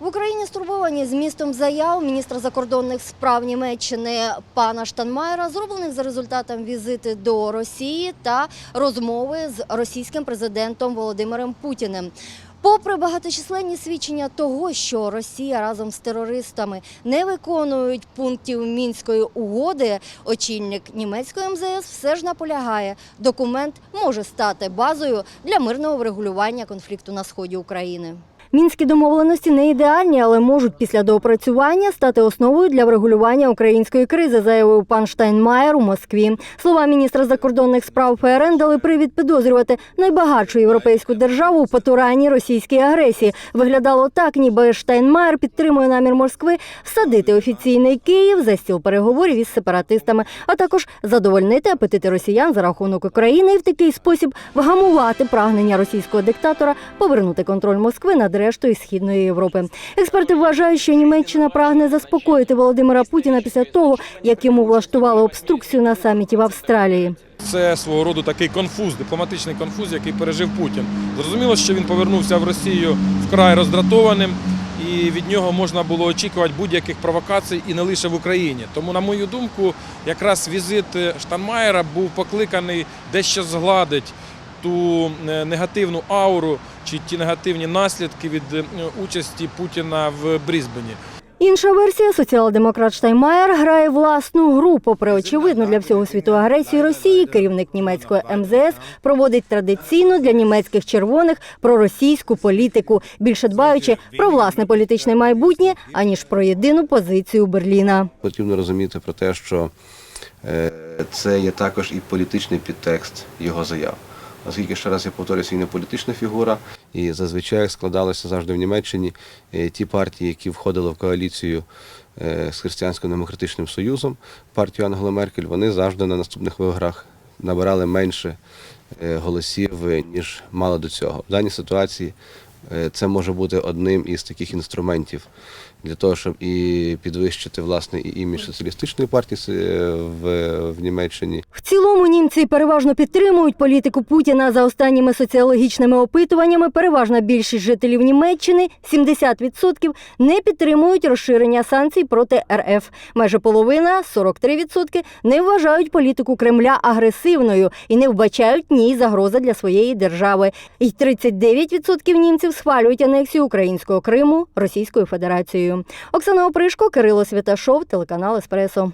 В Україні стурбовані змістом заяв міністра закордонних справ Німеччини пана Штанмаєра, зроблених за результатом візити до Росії та розмови з російським президентом Володимиром Путіним. Попри багаточисленні свідчення того, що Росія разом з терористами не виконують пунктів мінської угоди, очільник німецької МЗС все ж наполягає, документ може стати базою для мирного врегулювання конфлікту на сході України. Мінські домовленості не ідеальні, але можуть після доопрацювання стати основою для врегулювання української кризи, заявив пан Штайнмаєр у Москві. Слова міністра закордонних справ ФРН дали привід підозрювати найбагатшу європейську державу у потуранні російській агресії. Виглядало так, ніби Штайнмаєр підтримує намір Москви всадити офіційний Київ за стіл переговорів із сепаратистами, а також задовольнити апетити росіян за рахунок України і в такий спосіб вгамувати прагнення російського диктатора повернути контроль Москви над рештою східної Європи. Експерти вважають, що Німеччина прагне заспокоїти Володимира Путіна після того, як йому влаштували обструкцію на саміті в Австралії. Це свого роду такий конфуз, дипломатичний конфуз, який пережив Путін. Зрозуміло, що він повернувся в Росію вкрай роздратованим, і від нього можна було очікувати будь-яких провокацій і не лише в Україні. Тому, на мою думку, якраз візит Штанмаєра був покликаний дещо згладити ту е, негативну ауру чи ті негативні наслідки від е, участі Путіна в Брізбені. Інша версія соціал-демократ Штайнмаєр грає власну гру. Попри очевидну для всього світу агресію Росії, керівник німецької МЗС проводить традиційну для німецьких червоних проросійську політику, більше дбаючи про власне політичне майбутнє аніж про єдину позицію Берліна. Потрібно розуміти про те, що е, це є також і політичний підтекст його заяв. Оскільки ще раз я повторюся, він не політична фігура, і зазвичай складалося завжди в Німеччині е, ті партії, які входили в коаліцію е, з християнсько-демократичним союзом, партію Ангели Меркель, вони завжди на наступних виборах набирали менше е, голосів, ніж мало до цього. В даній ситуації це може бути одним із таких інструментів для того, щоб і підвищити власне і імідж соціалістичної партії е, в, в Німеччині, В цілому німці переважно підтримують політику Путіна за останніми соціологічними опитуваннями. Переважна більшість жителів Німеччини 70% не підтримують розширення санкцій проти РФ. Майже половина 43% не вважають політику Кремля агресивною і не вбачають ній загрози для своєї держави. І 39% німців схвалюють анексію українського Криму Російською Федерацією. Оксана Опришко, Кирило Святашов, телеканал Еспресо.